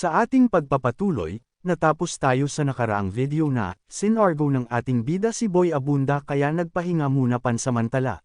Sa ating pagpapatuloy, natapos tayo sa nakaraang video na, sinargo ng ating bida si Boy Abunda kaya nagpahinga muna pansamantala.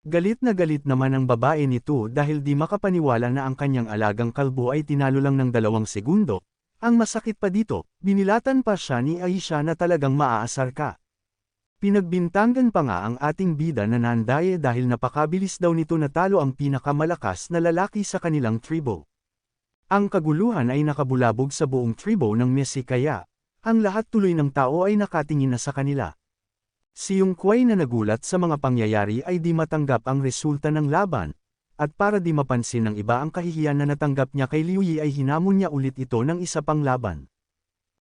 Galit na galit naman ang babae nito dahil di makapaniwala na ang kanyang alagang kalbo ay tinalo lang ng dalawang segundo. Ang masakit pa dito, binilatan pa siya ni Aisha na talagang maaasar ka. Pinagbintangan pa nga ang ating bida na nandaye dahil napakabilis daw nito natalo ang pinakamalakas na lalaki sa kanilang tribo. Ang kaguluhan ay nakabulabog sa buong tribo ng Messi kaya, ang lahat tuloy ng tao ay nakatingin na sa kanila. Si Yung Kway na nagulat sa mga pangyayari ay di matanggap ang resulta ng laban, at para di mapansin ng iba ang kahihiyan na natanggap niya kay Liu Yi ay hinamon niya ulit ito ng isa pang laban.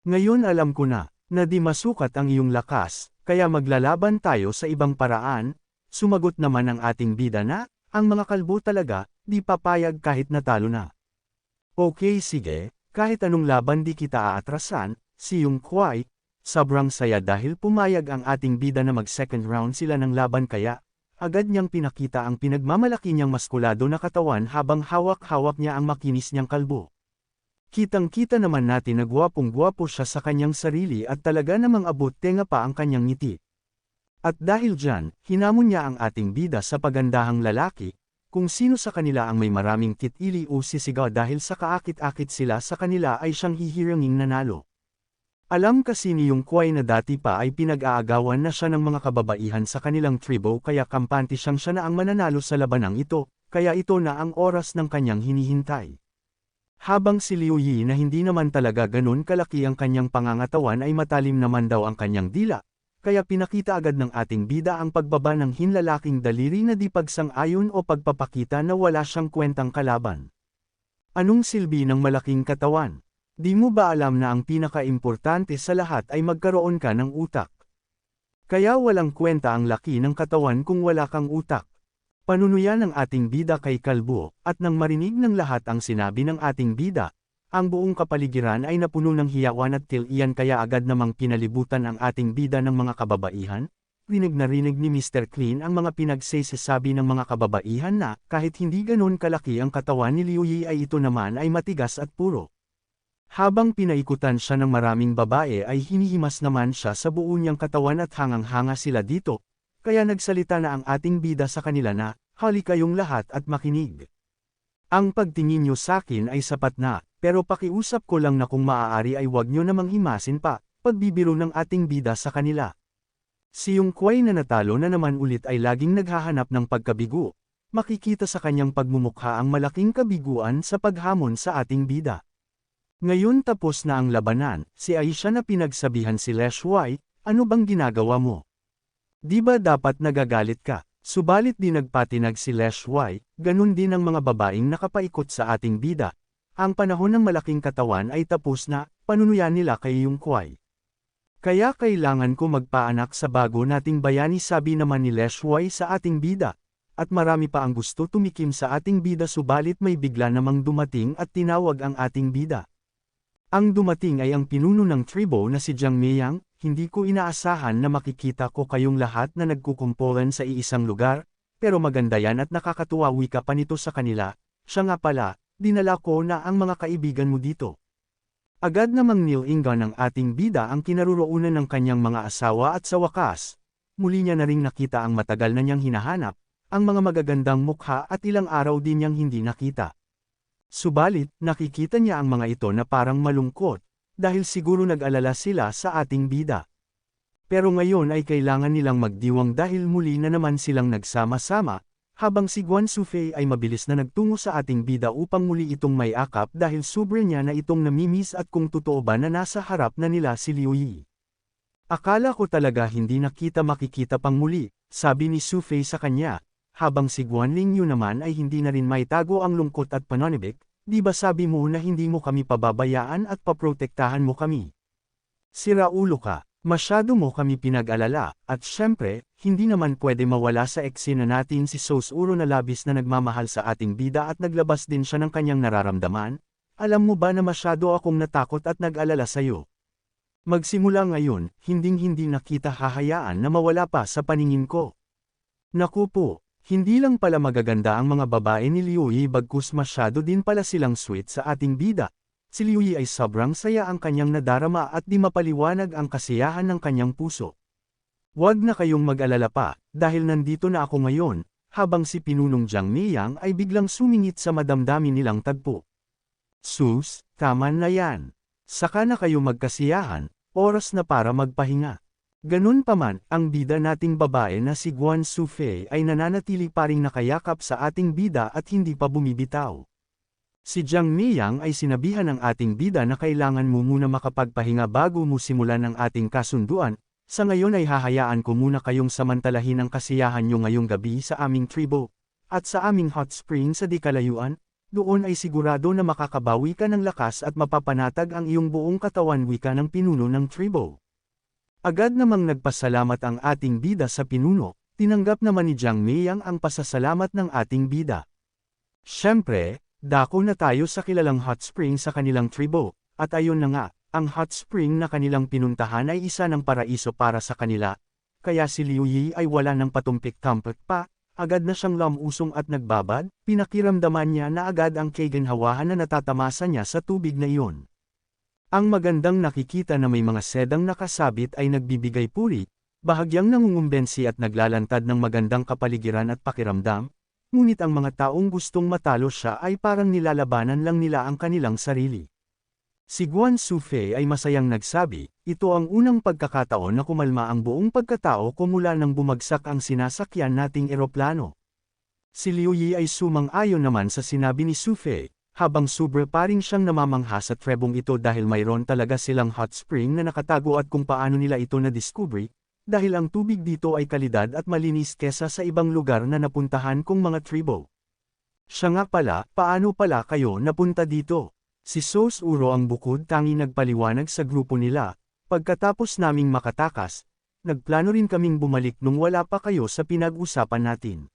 Ngayon alam ko na, na di masukat ang iyong lakas, kaya maglalaban tayo sa ibang paraan, sumagot naman ang ating bida na, ang mga kalbo talaga, di papayag kahit natalo na. Okay sige, kahit anong laban di kita aatrasan, si Yung Kwai, Sobrang saya dahil pumayag ang ating bida na mag second round sila ng laban kaya, agad niyang pinakita ang pinagmamalaki niyang maskulado na katawan habang hawak-hawak niya ang makinis niyang kalbo. Kitang-kita naman natin na gwapong-gwapo siya sa kanyang sarili at talaga namang abot tenga pa ang kanyang ngiti. At dahil dyan, hinamon niya ang ating bida sa pagandahang lalaki, kung sino sa kanila ang may maraming titili o sisigaw dahil sa kaakit-akit sila sa kanila ay siyang hihiranging nanalo. Alam kasi ni yung Kwai na dati pa ay pinag-aagawan na siya ng mga kababaihan sa kanilang tribo kaya kampante siyang siya na ang mananalo sa labanang ito, kaya ito na ang oras ng kanyang hinihintay. Habang si Liu Yi na hindi naman talaga ganun kalaki ang kanyang pangangatawan ay matalim naman daw ang kanyang dila, kaya pinakita agad ng ating bida ang pagbaba ng hinlalaking daliri na di pagsang-ayon o pagpapakita na wala siyang kwentang kalaban. Anong silbi ng malaking katawan? Di mo ba alam na ang pinaka-importante sa lahat ay magkaroon ka ng utak? Kaya walang kwenta ang laki ng katawan kung wala kang utak. Panunuyan ng ating bida kay Kalbo, at nang marinig ng lahat ang sinabi ng ating bida, ang buong kapaligiran ay napuno ng hiyawan at tilian kaya agad namang pinalibutan ang ating bida ng mga kababaihan, rinig na rinig ni Mr. Clean ang mga pinagsasabi ng mga kababaihan na, kahit hindi ganon kalaki ang katawan ni Liu Yi ay ito naman ay matigas at puro. Habang pinaikutan siya ng maraming babae ay hinihimas naman siya sa buo niyang katawan at hangang-hanga sila dito, kaya nagsalita na ang ating bida sa kanila na, hali kayong lahat at makinig. Ang pagtingin niyo sa akin ay sapat na, pero pakiusap ko lang na kung maaari ay wag niyo namang himasin pa, pagbibiro ng ating bida sa kanila. Si yung kway na natalo na naman ulit ay laging naghahanap ng pagkabigo, makikita sa kanyang pagmumukha ang malaking kabiguan sa paghamon sa ating bida. Ngayon tapos na ang labanan, si Aisha na pinagsabihan si Leshwai, ano bang ginagawa mo? Di ba dapat nagagalit ka? Subalit di nagpatinag si Leshwai, ganun din ang mga babaeng nakapaikot sa ating bida. Ang panahon ng malaking katawan ay tapos na, panunuyan nila kay yung kway. Kaya kailangan ko magpaanak sa bago nating bayani sabi naman ni Leshwai sa ating bida. At marami pa ang gusto tumikim sa ating bida subalit may bigla namang dumating at tinawag ang ating bida. Ang dumating ay ang pinuno ng tribo na si Jiang Meyang, hindi ko inaasahan na makikita ko kayong lahat na nagkukumpulan sa iisang lugar, pero maganda yan at nakakatuwa wika pa nito sa kanila, siya nga pala, dinala ko na ang mga kaibigan mo dito. Agad namang nilinga ng ating bida ang kinaruroonan ng kanyang mga asawa at sa wakas, muli niya na ring nakita ang matagal na niyang hinahanap, ang mga magagandang mukha at ilang araw din niyang hindi nakita. Subalit, nakikita niya ang mga ito na parang malungkot, dahil siguro nag-alala sila sa ating bida. Pero ngayon ay kailangan nilang magdiwang dahil muli na naman silang nagsama-sama, habang si Guan Sufei ay mabilis na nagtungo sa ating bida upang muli itong may akap dahil sobre niya na itong namimiss at kung totoo ba na nasa harap na nila si Liu Yi. Akala ko talaga hindi nakita makikita pang muli, sabi ni Sufei sa kanya, habang si Guan Yu naman ay hindi na rin maitago ang lungkot at panonibik, di ba sabi mo na hindi mo kami pababayaan at paprotektahan mo kami? Sira ulo ka, masyado mo kami pinag-alala, at syempre, hindi naman pwede mawala sa eksena natin si Sos Uro na labis na nagmamahal sa ating bida at naglabas din siya ng kanyang nararamdaman, alam mo ba na masyado akong natakot at nag-alala sa'yo? Magsimula ngayon, hinding-hindi na kita hahayaan na mawala pa sa paningin ko. Naku po, hindi lang pala magaganda ang mga babae ni Liu Yi bagkus masyado din pala silang sweet sa ating bida. si Liu Yi ay sobrang saya ang kanyang nadarama at di mapaliwanag ang kasiyahan ng kanyang puso. Huwag na kayong mag-alala pa, dahil nandito na ako ngayon, habang si Pinunong Jiang Miyang ay biglang sumingit sa madamdamin nilang tagpo. Sus, tama na yan. Saka na kayo magkasiyahan, oras na para magpahinga. Ganun pa man, ang bida nating babae na si Guan Sufei ay nananatili pa ring nakayakap sa ating bida at hindi pa bumibitaw. Si Jiang Miyang ay sinabihan ng ating bida na kailangan mo muna makapagpahinga bago mo simulan ang ating kasunduan, sa ngayon ay hahayaan ko muna kayong samantalahin ang kasiyahan nyo ngayong gabi sa aming tribo, at sa aming hot spring sa di kalayuan, doon ay sigurado na makakabawi ka ng lakas at mapapanatag ang iyong buong katawan wika ng pinuno ng tribo. Agad namang nagpasalamat ang ating bida sa pinuno, tinanggap naman ni Jiang Miyang ang pasasalamat ng ating bida. Siyempre, dako na tayo sa kilalang hot spring sa kanilang tribo, at ayon na nga, ang hot spring na kanilang pinuntahan ay isa ng paraiso para sa kanila, kaya si Liu Yi ay wala ng patumpik-tampik pa, agad na siyang lamusong at nagbabad, pinakiramdaman niya na agad ang kaginhawahan na natatamasa niya sa tubig na iyon. Ang magandang nakikita na may mga sedang nakasabit ay nagbibigay puri, bahagyang nangungumbensi at naglalantad ng magandang kapaligiran at pakiramdam, ngunit ang mga taong gustong matalo siya ay parang nilalabanan lang nila ang kanilang sarili. Si Guan Sufei ay masayang nagsabi, ito ang unang pagkakataon na kumalma ang buong pagkatao ko mula nang bumagsak ang sinasakyan nating eroplano. Si Liu Yi ay sumang-ayon naman sa sinabi ni Sufei, habang sobre pa rin siyang namamangha sa trebong ito dahil mayroon talaga silang hot spring na nakatago at kung paano nila ito na-discovery, dahil ang tubig dito ay kalidad at malinis kesa sa ibang lugar na napuntahan kong mga tribo. Siya nga pala, paano pala kayo napunta dito? Si Sos Uro ang bukod tangi nagpaliwanag sa grupo nila, pagkatapos naming makatakas, nagplano rin kaming bumalik nung wala pa kayo sa pinag-usapan natin.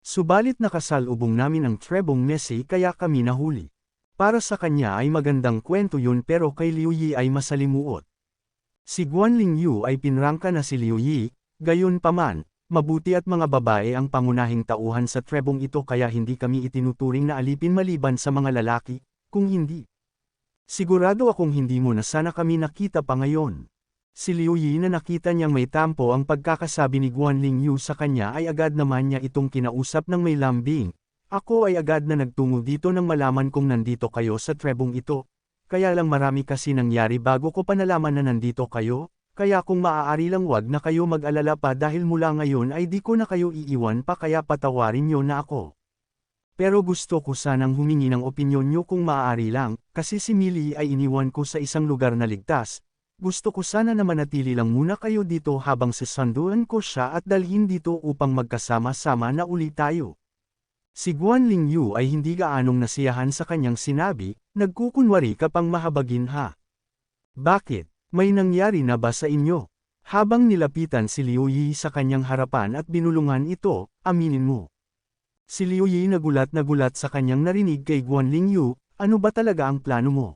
Subalit nakasalubong namin ang Trebong Messi kaya kami nahuli. Para sa kanya ay magandang kwento yun pero kay Liu Yi ay masalimuot. Si Guan Lingyu ay pinrangka na si Liu Yi, gayon paman, mabuti at mga babae ang pangunahing tauhan sa trebong ito kaya hindi kami itinuturing na alipin maliban sa mga lalaki, kung hindi. Sigurado akong hindi mo na sana kami nakita pa ngayon. Si Liu Yi na nakita niyang may tampo ang pagkakasabi ni Guan Lingyu sa kanya ay agad naman niya itong kinausap ng may lambing. Ako ay agad na nagtungo dito nang malaman kong nandito kayo sa trebong ito. Kaya lang marami kasi nangyari bago ko pa nalaman na nandito kayo, kaya kung maaari lang wag na kayo mag-alala pa dahil mula ngayon ay di ko na kayo iiwan pa kaya patawarin niyo na ako. Pero gusto ko sanang humingi ng opinyon niyo kung maaari lang, kasi si Millie ay iniwan ko sa isang lugar na ligtas, gusto ko sana na manatili lang muna kayo dito habang sasanduan ko siya at dalhin dito upang magkasama-sama na uli tayo. Si Guan Lingyu ay hindi gaanong nasiyahan sa kanyang sinabi, nagkukunwari ka pang mahabagin ha. Bakit? May nangyari na ba sa inyo? Habang nilapitan si Liu Yi sa kanyang harapan at binulungan ito, aminin mo. Si Liu Yi nagulat na gulat sa kanyang narinig kay Guan Lingyu, ano ba talaga ang plano mo?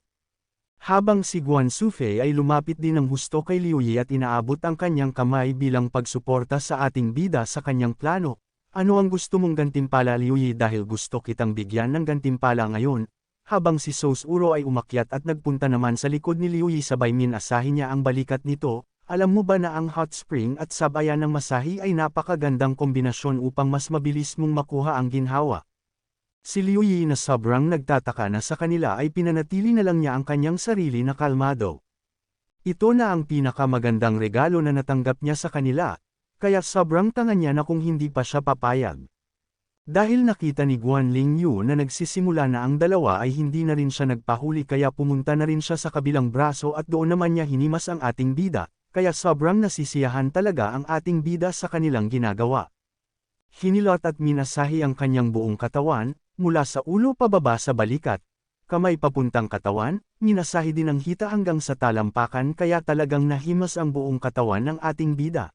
Habang si Guan Sufei ay lumapit din ng husto kay Liu Yi at inaabot ang kanyang kamay bilang pagsuporta sa ating bida sa kanyang plano, ano ang gusto mong gantimpala Liu Yi dahil gusto kitang bigyan ng gantimpala ngayon? Habang si Sos Uro ay umakyat at nagpunta naman sa likod ni Liu Yi sabay minasahin niya ang balikat nito, alam mo ba na ang hot spring at sabayan ng masahi ay napakagandang kombinasyon upang mas mabilis mong makuha ang ginhawa? Si Liu Yi na sobrang nagtataka na sa kanila ay pinanatili na lang niya ang kanyang sarili na kalmado. Ito na ang pinakamagandang regalo na natanggap niya sa kanila, kaya sobrang tanga niya na kung hindi pa siya papayag. Dahil nakita ni Guan Lingyu na nagsisimula na ang dalawa ay hindi na rin siya nagpahuli kaya pumunta na rin siya sa kabilang braso at doon naman niya hinimas ang ating bida, kaya sobrang nasisiyahan talaga ang ating bida sa kanilang ginagawa. Hinilot at minasahi ang kanyang buong katawan, mula sa ulo pababa sa balikat, kamay papuntang katawan, minasahi din ang hita hanggang sa talampakan kaya talagang nahimas ang buong katawan ng ating bida.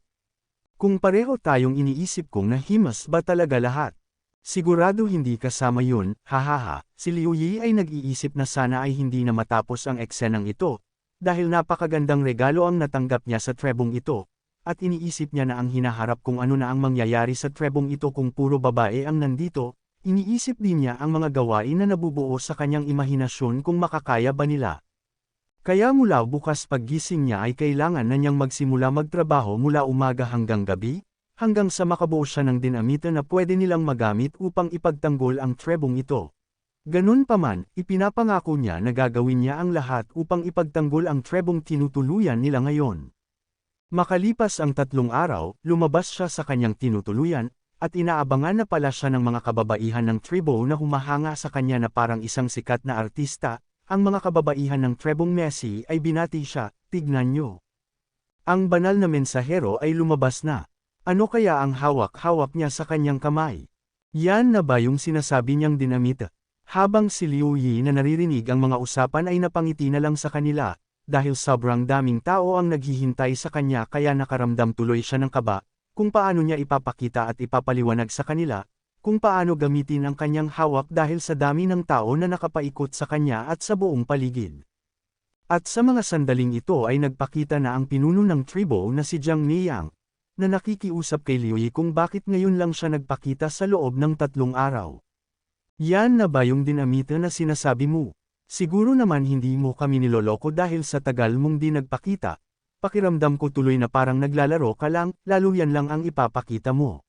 Kung pareho tayong iniisip kong nahimas ba talaga lahat? Sigurado hindi kasama yun, hahaha, si Liu Yi ay nag-iisip na sana ay hindi na matapos ang eksenang ito, dahil napakagandang regalo ang natanggap niya sa trebong ito, at iniisip niya na ang hinaharap kung ano na ang mangyayari sa trebong ito kung puro babae ang nandito, iniisip din niya ang mga gawain na nabubuo sa kanyang imahinasyon kung makakaya ba nila. Kaya mula bukas paggising niya ay kailangan na niyang magsimula magtrabaho mula umaga hanggang gabi, hanggang sa makabuo siya ng dinamita na pwede nilang magamit upang ipagtanggol ang trebong ito. Ganun pa man, ipinapangako niya na gagawin niya ang lahat upang ipagtanggol ang trebong tinutuluyan nila ngayon. Makalipas ang tatlong araw, lumabas siya sa kanyang tinutuluyan, at inaabangan na pala siya ng mga kababaihan ng tribo na humahanga sa kanya na parang isang sikat na artista, ang mga kababaihan ng Trebong Messi ay binati siya, tignan nyo. Ang banal na mensahero ay lumabas na. Ano kaya ang hawak-hawak niya sa kanyang kamay? Yan na ba yung sinasabi niyang dinamita? Habang si Liu Yi na naririnig ang mga usapan ay napangiti na lang sa kanila, dahil sobrang daming tao ang naghihintay sa kanya kaya nakaramdam tuloy siya ng kaba, kung paano niya ipapakita at ipapaliwanag sa kanila, kung paano gamitin ang kanyang hawak dahil sa dami ng tao na nakapaikot sa kanya at sa buong paligid. At sa mga sandaling ito ay nagpakita na ang pinuno ng tribo na si Jiang Niyang, na nakikiusap kay Liu Yi kung bakit ngayon lang siya nagpakita sa loob ng tatlong araw. Yan na ba yung dinamita na sinasabi mo? Siguro naman hindi mo kami niloloko dahil sa tagal mong di nagpakita, pakiramdam ko tuloy na parang naglalaro ka lang, lalo yan lang ang ipapakita mo.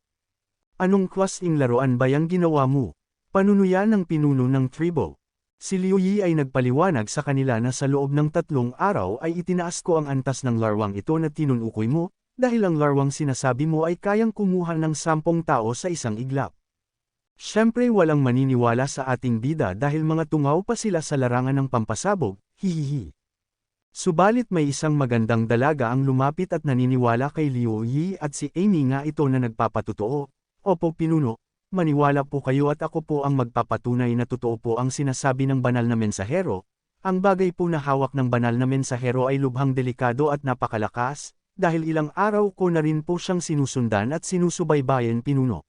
Anong klaseng laruan ba yung ginawa mo? Panunuyan ng pinuno ng tribo. Si Liu Yi ay nagpaliwanag sa kanila na sa loob ng tatlong araw ay itinaas ko ang antas ng larwang ito na tinunukoy mo, dahil ang larwang sinasabi mo ay kayang kumuha ng sampung tao sa isang iglap. Siyempre walang maniniwala sa ating bida dahil mga tungaw pa sila sa larangan ng pampasabog, hihihi. Subalit may isang magandang dalaga ang lumapit at naniniwala kay Liu Yi at si Amy nga ito na nagpapatotoo, Opo pinuno, maniwala po kayo at ako po ang magpapatunay na totoo po ang sinasabi ng banal na mensahero. Ang bagay po na hawak ng banal na mensahero ay lubhang delikado at napakalakas, dahil ilang araw ko na rin po siyang sinusundan at sinusubaybayan pinuno.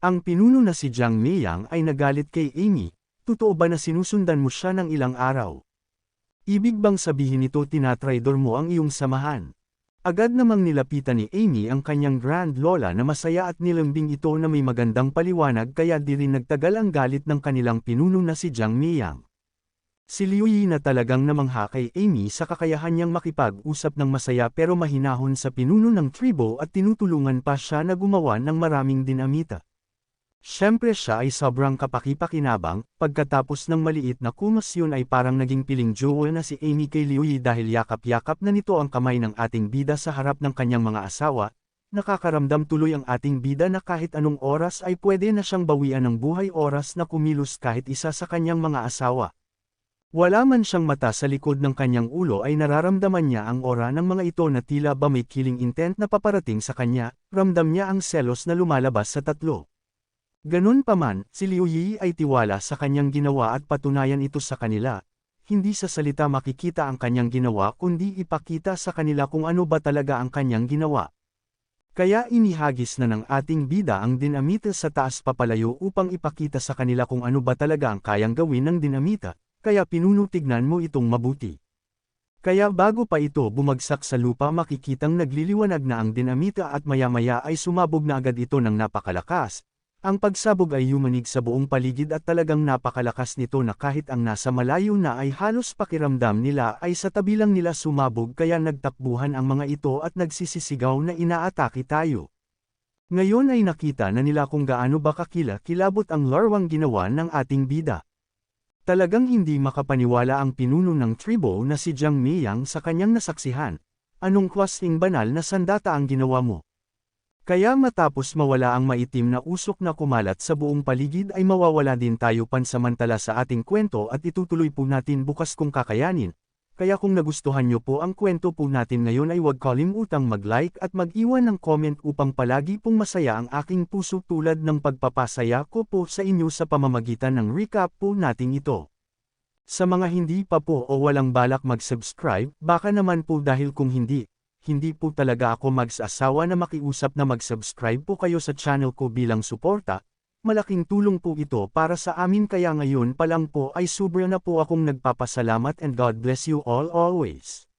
Ang pinuno na si Jiang Miyang ay nagalit kay Amy, totoo ba na sinusundan mo siya ng ilang araw? Ibig bang sabihin nito tinatraidor mo ang iyong samahan? Agad namang nilapitan ni Amy ang kanyang grand lola na masaya at nilambing ito na may magandang paliwanag kaya di rin nagtagal ang galit ng kanilang pinuno na si Jiang Miyang. Si Liu Yi na talagang namangha kay Amy sa kakayahan niyang makipag-usap ng masaya pero mahinahon sa pinuno ng tribo at tinutulungan pa siya na gumawa ng maraming dinamita. Siyempre siya ay sobrang kapakipakinabang, pagkatapos ng maliit na kumasyon ay parang naging piling jowa na si Amy kay Liu Yi dahil yakap-yakap na nito ang kamay ng ating bida sa harap ng kanyang mga asawa, nakakaramdam tuloy ang ating bida na kahit anong oras ay pwede na siyang bawian ng buhay oras na kumilos kahit isa sa kanyang mga asawa. Wala man siyang mata sa likod ng kanyang ulo ay nararamdaman niya ang ora ng mga ito na tila ba may killing intent na paparating sa kanya, ramdam niya ang selos na lumalabas sa tatlo. Ganun pa man, si Liu Yi ay tiwala sa kanyang ginawa at patunayan ito sa kanila. Hindi sa salita makikita ang kanyang ginawa kundi ipakita sa kanila kung ano ba talaga ang kanyang ginawa. Kaya inihagis na ng ating bida ang dinamita sa taas papalayo upang ipakita sa kanila kung ano ba talaga ang kayang gawin ng dinamita, kaya pinunutignan mo itong mabuti. Kaya bago pa ito bumagsak sa lupa makikitang nagliliwanag na ang dinamita at maya-maya ay sumabog na agad ito ng napakalakas, ang pagsabog ay yumanig sa buong paligid at talagang napakalakas nito na kahit ang nasa malayo na ay halos pakiramdam nila ay sa tabi lang nila sumabog kaya nagtakbuhan ang mga ito at nagsisisigaw na inaatake tayo. Ngayon ay nakita na nila kung gaano ba kakila kilabot ang larwang ginawa ng ating bida. Talagang hindi makapaniwala ang pinuno ng tribo na si Jiang Miyang sa kanyang nasaksihan. Anong kwasting banal na sandata ang ginawa mo? Kaya matapos mawala ang maitim na usok na kumalat sa buong paligid ay mawawala din tayo pansamantala sa ating kwento at itutuloy po natin bukas kung kakayanin. Kaya kung nagustuhan nyo po ang kwento po natin ngayon ay huwag kalimutang mag-like at mag-iwan ng comment upang palagi pong masaya ang aking puso tulad ng pagpapasaya ko po sa inyo sa pamamagitan ng recap po natin ito. Sa mga hindi pa po o walang balak mag-subscribe, baka naman po dahil kung hindi, hindi po talaga ako mag-asawa na makiusap na mag-subscribe po kayo sa channel ko bilang suporta, malaking tulong po ito para sa amin kaya ngayon pa lang po ay sobra na po akong nagpapasalamat and God bless you all always.